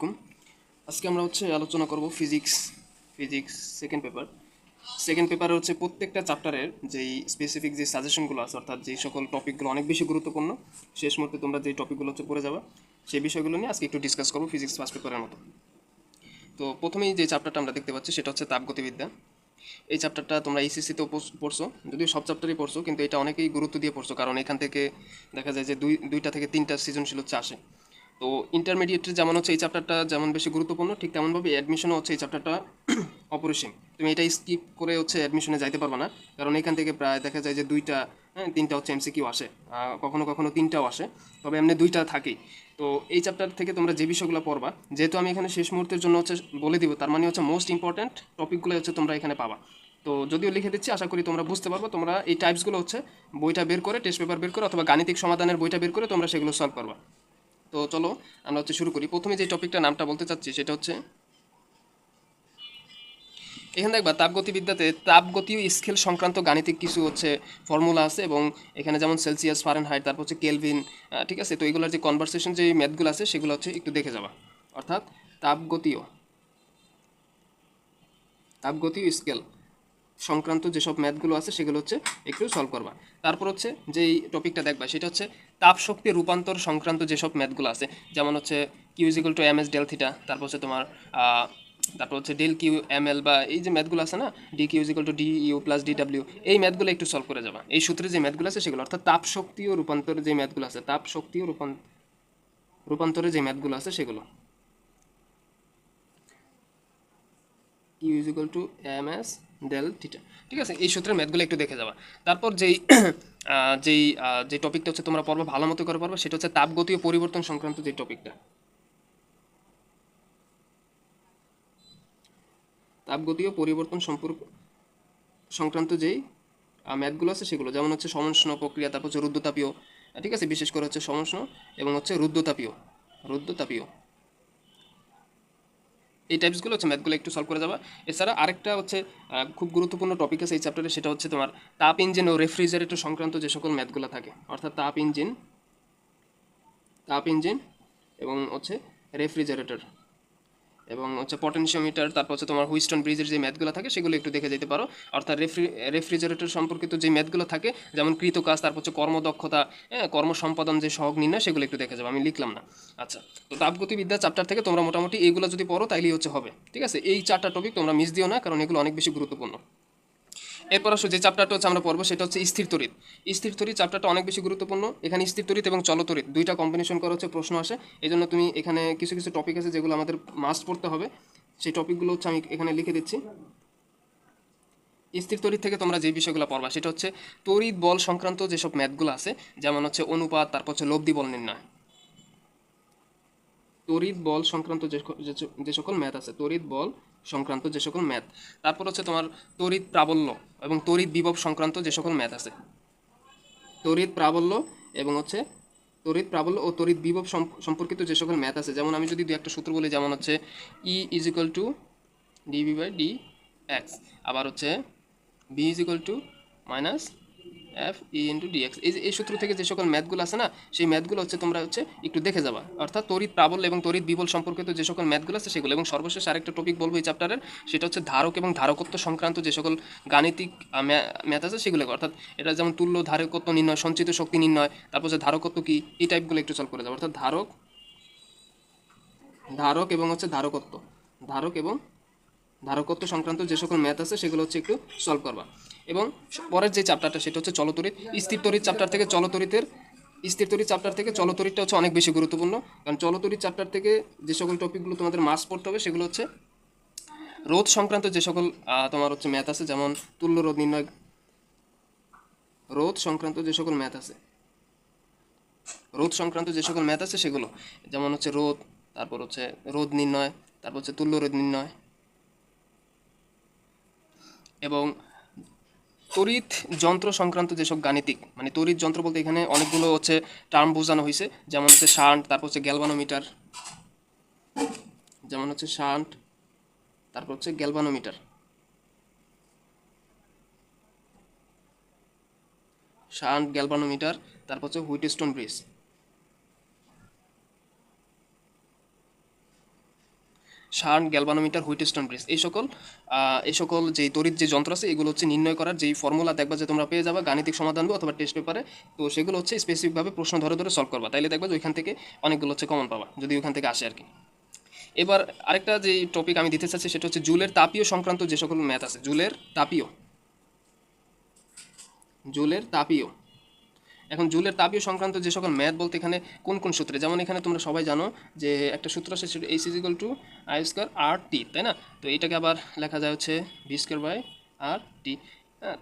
আলাইকুম। আজকে আমরা হচ্ছে আলোচনা করব physics physics second paper second পেপারে হচ্ছে প্রত্যেকটা চ্যাপ্টারের যেই স্পেসিফিক যে সাজেশনগুলো আছে, অর্থাৎ যেই সকল টপিকগুলো অনেক বেশি গুরুত্বপূর্ণ, শেষ মুহূর্তে তোমরা যেই টপিকগুলো হচ্ছে পড়ে যাবে, সেই বিষয়গুলো নিয়ে আজকে একটু ডিসকাস করব ফিজিক্স ফার্স্ট পেপারের মতো। তো প্রথমেই যে চ্যাপ্টারটা আমরা দেখতে পাচ্ছি, সেটা হচ্ছে তাপগতিবিদ্যা। এই চ্যাপ্টারটা তোমরা এইচএসসিতেও পড়ছো যদিও সব চ্যাপ্টারই পড়ছো, কিন্তু এটা অনেকেই গুরুত্ব দিয়ে পড়ছো, কারণ এখান থেকে দেখা যায় যে দুই, দুইটা থেকে তিনটা সৃজনশীল হচ্ছে আসে। তো ইন্টারমিডিয়েটের যেমন হচ্ছে এই চ্যাপ্টারটা যেমন বেশি গুরুত্বপূর্ণ, ঠিক তেমনভাবে অ্যাডমিশনও হচ্ছে এই চ্যাপ্টারটা অপরিসীম। তুমি এটা স্কিপ করে হচ্ছে অ্যাডমিশনে যাইতে পারবে না। কারণ এখান থেকে প্রায় দেখা যায় যে দুইটা হ্যাঁ তিনটা হচ্ছে এমসিকিউ আসে কখনো কখনো তিনটাও আসে, তবে এমনি দুইটা থাকেই। তো এই চ্যাপ্টার থেকে তোমরা যে বিষয়গুলো পড়বা, যেহেতু আমি এখানে শেষ মুহূর্তের জন্য হচ্ছে বলে দিব, তার মানে হচ্ছে মোস্ট ইম্পর্ট্যান্ট টপিকগুলো হচ্ছে তোমরা এখানে পাবা। তো যদিও লিখে দিচ্ছি, আশা করি তোমরা বুঝতে পারবে, তোমরা এই টাইপসগুলো হচ্ছে বইটা বের করে টেস্ট পেপার বের করে, অথবা গাণিতিক সমাধানের বইটা বের করে তোমরা সেগুলো সলভ করবা। তো চলো, আমরা হচ্ছে শুরু করি। প্রথমে যে টপিকটা নামটা বলতে চাচ্ছি, সেটা হচ্ছে এখানে দেখবা, তাপগতিবিদ্যাতে তাপগতীয় স্কেল সংক্রান্ত গাণিতিক কিছু হচ্ছে ফর্মুলা আছে এবং এখানে যেমন সেলসিয়াস ফারেনহাইট তারপর হচ্ছে কেলভিন ঠিক আছে? তো এগুলোর যে কনভারসেশন যে ম্যাথগুলো আছে, সেগুলো হচ্ছে একটু দেখে যাবা। অর্থাৎ তাপগতীয় তাপগতীয় স্কেল সংক্রান্ত যেসব ম্যাথগুলো আছে, সেগুলো হচ্ছে একটু সলভ করবা। তারপর হচ্ছে যেই টপিকটা দেখবা, সেটা হচ্ছে তাপ শক্তি রূপান্তর সংক্রান্ত যেসব ম্যাথগুলো আছে, যেমন হচ্ছে Q is equal to M S del theta তারপর হচ্ছে তোমার তারপর হচ্ছে ডেল কিউ এম এল বা এই যে ম্যাথগুলো আছে না D Q is equal to D U plus D W এই ম্যাথগুলো একটু সলভ করে যাবা। এই সূত্রে যে ম্যাথগুলো আছে সেগুলো, অর্থাৎ তাপ শক্তি ও রূপান্তরের যে ম্যাথগুলো আছে, তাপ শক্তি ও রূপান্তর যে ম্যাথগুলো আছে সেগুলো। Q is equal to M S del theta ঠিক আছে? এই সূত্রের ম্যাথগুলো একটু দেখে যাবা। তারপর যেই যেই যে টপিকটা হচ্ছে তোমরা পড়বা, ভালো মতো করে পারবা সেটা হচ্ছে তাপগতীয় পরিবর্তন সংক্রান্ত যে টপিকটা তাপগতীয় পরিবর্তন সম্পর্ক সংক্রান্ত যেই ম্যাথগুলো আছে সেগুলো, যেমন হচ্ছে সমষ্ণ প্রক্রিয়া, তারপর হচ্ছে রুদ্রতাপীয় ঠিক আছে? বিশেষ করে হচ্ছে সমষ্ণ এবং হচ্ছে রুদ্রতাপীয় রুদ্রতাপীয় এই টাইপসগুলো হচ্ছে ম্যাথগুলো একটু সলভ করে যাবা। এছাড়া আরেকটা হচ্ছে খুব গুরুত্বপূর্ণ টপিক আছে এই চ্যাপ্টারে সেটা হচ্ছে তোমার তাপ ইঞ্জিন ও রেফ্রিজারেটর সংক্রান্ত যে সকল ম্যাথগুলো থাকে। অর্থাৎ তাপ ইঞ্জিন তাপ ইঞ্জিন এবং হচ্ছে রেফ্রিজারেটর এবং হচ্ছে পটেনশিয়ামিটার তারপর হচ্ছে তোমার হুইস্টন ব্রিজের যে ম্যাথগুলো থাকে, সেগুলো একটু দেখে যেতে পারো। অর্থাৎ রেফ্রি রেফ্রিজারেটর সম্পর্কিত যে ম্যাথগুলো থাকে, যেমন কৃত কাজ তারপর হচ্ছে কর্মদক্ষতা হ্যাঁ কর্মসম্পাদন যে সহগ নির্ণয় সেগুলো একটু দেখে যাব আমি লিখলাম না। আচ্ছা তো তাপগতিবিদ্যা চ্যাপ্টার থেকে তোমরা মোটামুটি এইগুলো যদি পড়ো, তাইলেই হচ্ছে হবে। ঠিক আছে? এই চারটা টপিক তোমরা মিস দিও না, কারণ এগুলো অনেক বেশি গুরুত্বপূর্ণ। এরপর আসো যে চ্যাপ্টারটা হচ্ছে আমরা পড়ব, সেটা হচ্ছে স্থির তড়িৎ। স্থির তড়িৎ চ্যাপ্টারটা অনেক বেশি গুরুত্বপূর্ণ। এখানে স্থির তড়িৎ এবং চলতড়িৎ দুইটা কম্বিনেশন করা হচ্ছে প্রশ্ন আসে। এই জন্য তুমি এখানে কিছু কিছু টপিক আছে যেগুলো আমাদের মাস্ট পড়তে হবে। সেই টপিকগুলো হচ্ছে আমি এখানে লিখে দিচ্ছি। স্থির তড়িৎ থেকে তোমরা যে বিষয়গুলো পড়বা, সেটা হচ্ছে তড়িৎ বল সংক্রান্ত যেসব ম্যাথগুলো আছে, যেমন হচ্ছে অনুপাত, তারপর হচ্ছে লব্ধি বল নির্ণয়। তড়িৎ বল সংক্রান্ত যে সকল ম্যাথ আছে, তড়িৎ বল সংক্রান্ত যে সকল ম্যাথ। তারপর হচ্ছে তোমার তড়িৎ প্রাবল্য এবং তড়িৎ বিভব সংক্রান্ত যে সকল ম্যাথ আছে। তড়িৎ প্রাবল্য এবং হচ্ছে তড়িৎ প্রাবল্য ও তড়িৎ বিভব সম্পর্কিত যে সকল ম্যাথ আছে, যেমন আমি যদি দু একটা সূত্র বলি, যেমন হচ্ছে E is equal to DB by D X আবার হচ্ছে B is equal to minus F E into DX এই যে, এই সূত্র থেকে যে সকল ম্যাথগুলো আছে না, সেই ম্যাথগুলো হচ্ছে তোমরা হচ্ছে একটু দেখে যাবা। অর্থাৎ তড়িৎ প্রাবল্য এবং তড়িৎ বিবল সম্পর্কিত যে সকল ম্যাথগুলো আছে সেগুলো। এবং সর্বশেষ আরেকটা টপিক বলব এই চ্যাপ্টারের সেটা হচ্ছে ধারক এবং ধারকত্ব সংক্রান্ত যে সকল গাণিতিক ম্যাথ আছে সেগুলো অর্থাৎ এটা যেমন তুল্য ধারকত্ব নির্ণয়, সঞ্চিত শক্তি নির্ণয়, তারপর হচ্ছে ধারকত্ব কী, এই টাইপগুলো একটু সলভ করে যাব। অর্থাৎ ধারক ধারক এবং হচ্ছে ধারকত্ব। ধারক এবং ধারকত্ব সংক্রান্ত যে সকল ম্যাথ আছে সেগুলো হচ্ছে একটু সলভ করবা। এবং পরের যে চ্যাপ্টারটা সেটা হচ্ছে চলতরিত। স্থির তড়িৎ চ্যাপ্টার থেকে চলতরিতের স্থির তড়িৎ চ্যাপ্টার থেকে চলতরিতটা হচ্ছে অনেক বেশি গুরুত্বপূর্ণ। কারণ চলতরিত চ্যাপ্টার থেকে যে সকল টপিকগুলো তোমাদের মাস পড়তে হবে, সেগুলো হচ্ছে রোদ সংক্রান্ত যে সকল তোমার হচ্ছে ম্যাথ আছে, যেমন তুল্য রোধ নির্ণয় রোদ সংক্রান্ত যে সকল ম্যাথ আছে। রোদ সংক্রান্ত যে সকল ম্যাথ আছে, সেগুলো। যেমন হচ্ছে রোদ তারপর হচ্ছে রোদ নির্ণয়, তারপর হচ্ছে তুল্য রোধ নির্ণয়। এবং তড়িৎ যন্ত্র সংক্রান্ত যেসব গাণিতিক মানে তড়িৎ যন্ত্র বলতে এখানে অনেকগুলো হচ্ছে টার্ম বোঝানো হয়েছে যেমন হচ্ছে শান্ট, তারপর হচ্ছে গ্যালভানোমিটার যেমন হচ্ছে শান্ট, তারপর হচ্ছে গ্যালভানোমিটার শান্ট গ্যালভানোমিটার তারপর হচ্ছে হুইটস্টোন ব্রিজ। শার্ন, গ্যালভানোমিটার হুইটস্টোন ব্রিজ, এই সকল এই সকল যে তড়িৎ যে যন্ত্র আছে, এগুলো হচ্ছে নির্ণয় করার যেই ফর্মুলা দেখবা যে তোমরা পেয়ে যাবে, গাণিতিক সমাধান অথবা টেস্ট পেপারে তো সেগুলো হচ্ছে স্পেসিফিকভাবে প্রশ্ন ধরে ধরে সলভ করবা। তাইলে দেখবা যে ওইখান থেকে অনেকগুলো হচ্ছে কমন পাবা, যদি ওইখান থেকে আসে আর কি এবার আরেকটা যে টপিক আমি দিতে চাচ্ছি, সেটা হচ্ছে জুলের তাপীয় সংক্রান্ত যে সকল ম্যাথ আছে, জুলের তাপীয় জুলের তাপীয়। এখন জুলের তাপীয় সংক্রান্ত যে সকল ম্যাথ বলতে এখানে কোন কোন সূত্রে, যেমন এখানে তোমরা সবাই জানো যে একটা সূত্র আছে সেটা H is equal to I square R T তাই না? তো এটাকে আবার লেখা যায় হচ্ছে V square by R T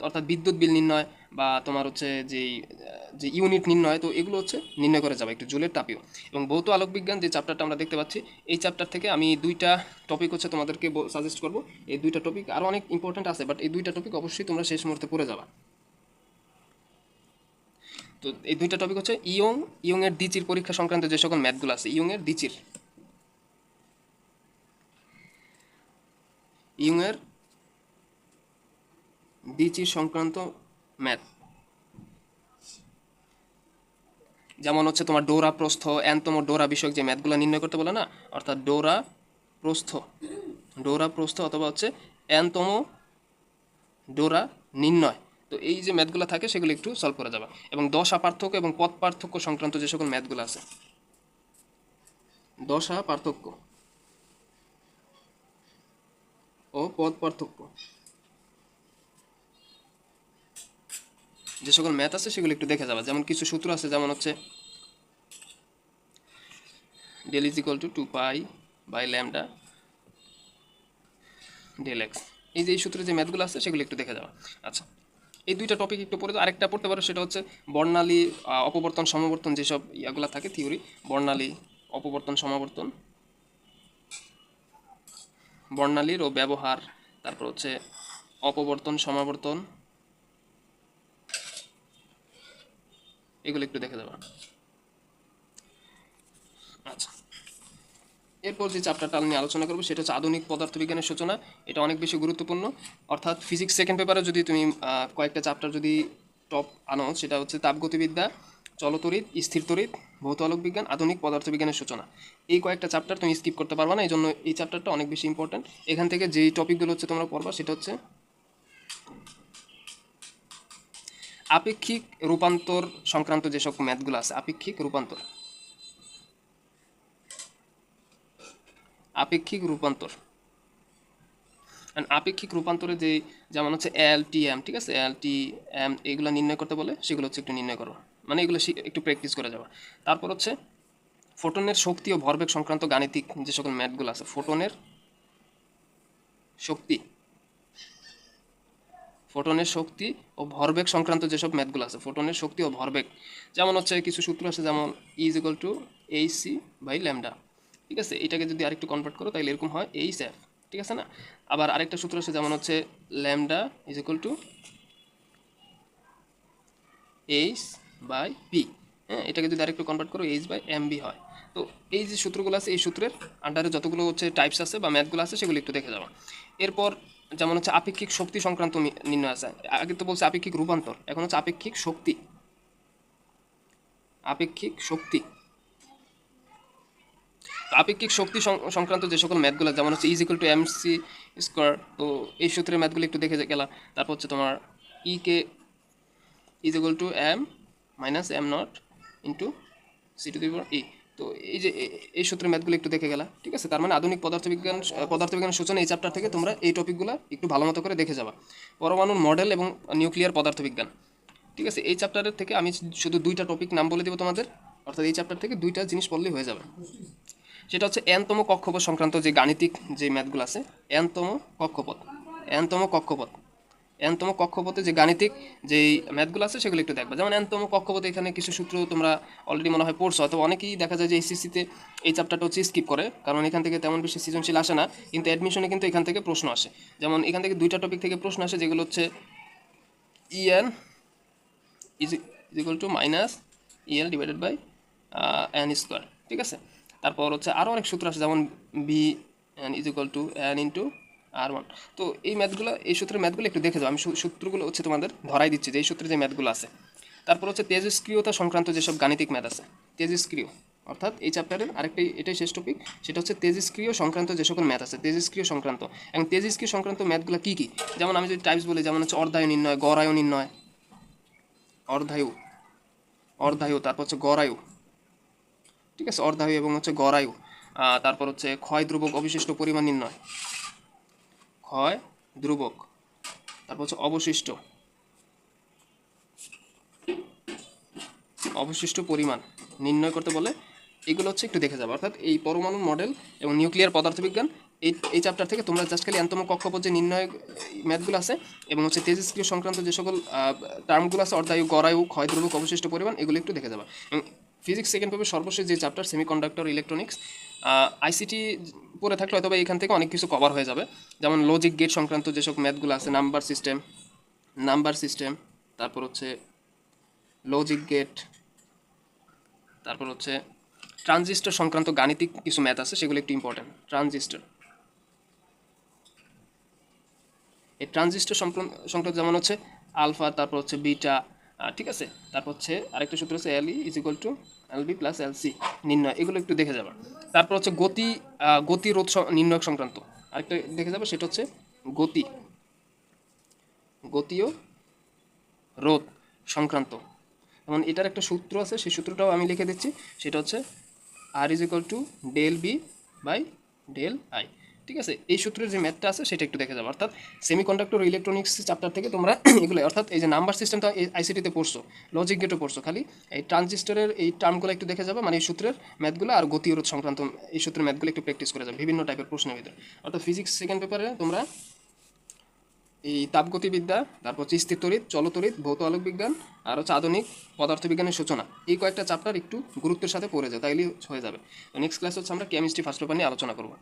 অর্থাৎ বিদ্যুৎ বিল নির্ণয় বা তোমার হচ্ছে যেই, যে ইউনিট নির্ণয়, তো এগুলো হচ্ছে নির্ণয় করে যাবে একটু জুলের তাপীয়। এবং ভৌত আলোক বিজ্ঞান যে চ্যাপ্টারটা আমরা দেখতে পাচ্ছি, এই চ্যাপ্টার থেকে আমি দুইটা টপিক হচ্ছে তোমাদেরকে সাজেস্ট করব। এই দুইটা টপিক আরও অনেক ইম্পর্টেন্ট আছে বাট এই দুইটা টপিক অবশ্যই তোমরা শেষ মুহূর্তে পড়ে যাবা। তো এই দুইটা টপিক হচ্ছে ইয়ং ইয়ং এর দিচির পরীক্ষা সংক্রান্ত যে সকল ম্যাথগুলো আছে ইয়ং এর দিচির ইয়ং এর দিচির সংক্রান্ত ম্যাথ যেমন হচ্ছে তোমার ডোরা প্রস্থ এনতম ডোরা বিষয়ক যে ম্যাথগুলো নির্ণয় করতে বলে না, অর্থাৎ ডোরা প্রস্থ। ডোরা প্রস্থ অথবা হচ্ছে এনতম ডোরা নির্ণয়। তো এই যে ম্যাথগুলো থাকে, সেগুলো একটু সলভ করে যাবে। এবং দশা পার্থক্য এবং পথ পার্থক্য সংক্রান্ত যে সকল ম্যাথগুলো আছে। দশা পার্থক্য ও পথ পার্থক্য। যে সকল ম্যাথ আছে, সেগুলো একটু দেখে যাবে। যেমন কিছু সূত্র আছে, যেমন হচ্ছে del is equal to two pi by lambda del X এই যে এই সূত্রে যে ম্যাথগুলো আছে, সেগুলো একটু দেখে যাওয়া আচ্ছা এই দুইটা টপিক একটু পড়ে আরেকটা পড়তে পারো, সেটা হচ্ছে বর্ণালী অপবর্তন, সমাবর্তন যেসব ইয়াগুলো থাকে থিওরি বর্ণালী, অপবর্তন, সমাবর্তন, বর্ণালীর ও ব্যবহার, তারপর হচ্ছে অপবর্তন, সমাবর্তন, এগুলো একটু দেখে দেওয়া আচ্ছা। এরপর যে চ্যাপ্টারটা আমি আলোচনা করব, সেটা হচ্ছে আধুনিক পদার্থবিজ্ঞানের সূচনা। এটা অনেক বেশি গুরুত্বপূর্ণ। অর্থাৎ ফিজিক্স সেকেন্ড পেপারে যদি তুমি কয়েকটা চ্যাপ্টার যদি টপ আনো, সেটা হচ্ছে তাপগতিবিদ্যা, চলতরিৎ, স্থির তড়িৎ ভৌত আলোক বিজ্ঞান, আধুনিক পদার্থবিজ্ঞানের সূচনা। এই কয়েকটা চ্যাপ্টার তুমি স্কিপ করতে পারবে না এই জন্য এই চ্যাপ্টারটা অনেক বেশি ইম্পর্ট্যান্ট এখান থেকে যেই টপিকগুলো হচ্ছে তোমরা পড়বা, সেটা হচ্ছে আপেক্ষিক রূপান্তর সংক্রান্ত যেসব ম্যাথগুলো আছে, আপেক্ষিক রূপান্তর। আপেক্ষিক রূপান্তর। আপেক্ষিক রূপান্তরে যে যেমন হচ্ছে এল টি এম ঠিক আছে? এল টি এম এগুলো নির্ণয় করতে বলে, সেগুলো হচ্ছে একটু নির্ণয় করো। মানে এগুলো একটু প্র্যাকটিস করে যাওয়া তারপর হচ্ছে ফোটনের শক্তি ও ভরবেগ সংক্রান্ত গাণিতিক যে সকল ম্যাথগুলো আছে ফোটনের শক্তি ফোটনের শক্তি ও ভরবেগ সংক্রান্ত যেসব ম্যাথগুলো আছে ফোটনের শক্তি ও ভরবেগ। যেমন হচ্ছে কিছু সূত্র আছে, যেমন is equal to H C by lambda ঠিক আছে, এটাকে যদি আরেকটু কনভার্ট করো, তাহলে এরকম হয় এইচ এফ ঠিক আছে না? আবার আরেকটা সূত্র আছে, যেমন হচ্ছে lambda is equal to H by P হ্যাঁ? এটাকে যদি আরেকটু কনভার্ট করো এইচ বাই এম বি হয়। তো এই যে সূত্রগুলো আছে, এই সূত্রের আন্ডারে যতগুলো হচ্ছে টাইপস আছে বা ম্যাথগুলো আছে, সেগুলো একটু দেখে যাওয়া এরপর যেমন হচ্ছে আপেক্ষিক শক্তি সংক্রান্ত নির্ণয় আছে। আগে তো বলছে আপেক্ষিক রূপান্তর, এখন হচ্ছে আপেক্ষিক শক্তি। আপেক্ষিক শক্তি। আপেক্ষিক শক্তি সংক্রান্ত যে সকল ম্যাথগুলো, যেমন হচ্ছে is equal to M C square তো এই সূত্রের ম্যাথগুলো একটু দেখে গেলাম তারপর হচ্ছে তোমার E K is equal to M minus M naught into C to the power E তো এই যে, এই সূত্রের ম্যাথগুলো একটু দেখে গেলা, ঠিক আছে? তার মানে আধুনিক পদার্থবিজ্ঞান, পদার্থবিজ্ঞানের সূচনা এই চ্যাপ্টার থেকে তোমরা এই টপিকগুলো একটু ভালো মতো করে দেখে যাবা। পরমাণুর মডেল এবং নিউক্লিয়ার পদার্থবিজ্ঞান, ঠিক আছে? এই চ্যাপ্টারের থেকে আমি শুধু দুইটা টপিক নাম বলে দেবো তোমাদের, অর্থাৎ এই চ্যাপ্টার থেকে দুইটা জিনিস পড়লেই হয়ে যাবে। সেটা হচ্ছে এনতম কক্ষপথ সংক্রান্ত যে গাণিতিক যে ম্যাথগুলো আছে, এনতম কক্ষপথ এনতম কক্ষপথ। এনতম কক্ষপথে যে গাণিতিক যেই ম্যাথগুলো আছে, সেগুলো একটু দেখবে। যেমন এনতম কক্ষপথে এখানে কিছু সূত্র তোমরা অলরেডি মনে হয় পড়ছো হয়তো অনেকেই দেখা যায় যে এইচএসসিতে এই চ্যাপ্টারটা হচ্ছে স্কিপ করে, কারণ এখান থেকে তেমন বেশি সৃজনশীল আসে না, কিন্তু অ্যাডমিশনে কিন্তু এখান থেকে প্রশ্ন আসে। যেমন এখান থেকে দুইটা টপিক থেকে প্রশ্ন আসে, যেগুলো হচ্ছে EN is equal to minus EL divided by N square ঠিক আছে? তারপর হচ্ছে আরও অনেক সূত্র আছে, যেমন B N is equal to N into R one তো এই ম্যাথগুলো, এই সূত্রের ম্যাথগুলো একটু দেখে যাও। আমি সূত্রগুলো হচ্ছে তোমাদের ধরাই দিচ্ছি, যে এই সূত্রে যে ম্যাথগুলো আছে। তারপর হচ্ছে তেজস্ক্রিয়তা সংক্রান্ত যেসব গাণিতিক ম্যাথ আছে, তেজস্ক্রিয়, অর্থাৎ এই চ্যাপ্টারের আরেকটি, এটাই শেষ টপিক সেটা হচ্ছে তেজস্ক্রিয় সংক্রান্ত যে সকল ম্যাথ আছে, তেজস্ক্রিয় সংক্রান্ত। এবং তেজস্ক্রিয় সংক্রান্ত ম্যাথগুলো কী কী? যেমন আমি যদি টাইপস বলি, যেমন হচ্ছে অর্ধায়ু নির্ণয় গড়ায়ু নির্ণয়, অর্ধায়ু অর্ধায়ু, তারপর হচ্ছে গড়ায়ু ঠিক আছে অর্ধায়ু এবং হচ্ছে গড়ায়ু। তারপর হচ্ছে ক্ষয় ধ্রুবক অবশিষ্ট পরিমাণ নির্ণয়। ক্ষয় ধ্রুবক, তারপর হচ্ছে অবশিষ্ট। অবশিষ্ট পরিমাণ নির্ণয় করতে বলে এগুলো হচ্ছে একটু দেখে যাবে। অর্থাৎ এই পরমাণু মডেল এবং নিউক্লিয়ার পদার্থবিজ্ঞান, এই এই চ্যাপ্টার থেকে তোমরা জাস্ট খালি এন্তম কক্ষপথ যে নির্ণয় ম্যাথগুলো আছে এবং হচ্ছে তেজস্ক্রিয় সংক্রান্ত যে সকল টার্মগুলো আছে, অর্ধায়ু, গড়ায়ু, ক্ষয় ধ্রুবক, অবশিষ্ট পরিমাণ, এগুলো একটু দেখে যাবে। ফিজিক্স সেকেন্ড পেপার সর্বশেষ যে চ্যাপ্টার সেমিকন্ডাক্টর ইলেকট্রনিক্স আইসিটি পড়ে থাকলে হয়তো এখান থেকে অনেক কিছু কভার হয়ে যাবে। যেমন লজিক গেট সংক্রান্ত যেসব ম্যাথগুলো আছে নাম্বার সিস্টেম নাম্বার সিস্টেম তারপর হচ্ছে লজিক গেট তারপর হচ্ছে ট্রানজিস্টর সংক্রান্ত গাণিতিক কিছু ম্যাথ আছে, সেগুলো একটু ইম্পর্টেন্ট ট্রানজিস্টর এই ট্রানজিস্টর সংক্রান্ত যেমন হচ্ছে আলফা তারপর হচ্ছে বিটা ঠিক আছে। তারপর হচ্ছে আরেকটা সূত্র হচ্ছে L is equal to L B plus L C নির্ণয়, এগুলো একটু দেখে যাবে। তারপর হচ্ছে গতি গতি রোধ নির্ণয় সংক্রান্ত, আরেকটা দেখে যাবে, সেটা হচ্ছে গতি গতীয় রোধ সংক্রান্ত। যেমন এটার একটা সূত্র আছে, সেই সূত্রটাও আমি লিখে দিচ্ছি, সেটা হচ্ছে R is equal to del B by del I ঠিক আছে? এই সূত্রের যে ম্যাথটা আছে, সেটা একটু দেখে যাবে অর্থাৎ সেমিকন্ডাক্টর ইলেকট্রনিক্স চ্যাপ্টার থেকে তোমরা এগুলো, অর্থাৎ এই যে নাম্বার সিস্টেমটা আইসিটিতে পড়ছো লজিক গেটও পড়ছো, খালি এই ট্রানজিস্টরের এই টার্মগুলো একটু দেখে যাবে মানে এই সূত্রের ম্যাথগুলো আর গতি রোধ সংক্রান্ত এই সূত্রের ম্যাথগুলো একটু প্র্যাকটিস করে যাবে বিভিন্ন টাইপের প্রশ্নের ভিতরে। অর্থাৎ ফিজিক্স সেকেন্ড পেপারে তোমরা এই তাপগতিবিদ্যা, তারপর হচ্ছে স্থিরতড়িৎ চলতড়িৎ, ভৌত আলোক বিজ্ঞান, আর হচ্ছে আধুনিক পদার্থবিজ্ঞানের সূচনা। এই কয়েকটা চ্যাপ্টার একটু গুরুত্বের সাথে পড়ে যায় তাইলে হয়ে যাবে। নেক্সট ক্লাস হচ্ছে আমরা কেমিস্ট্রি ফার্স্ট পেপার নিয়ে আলোচনা করব।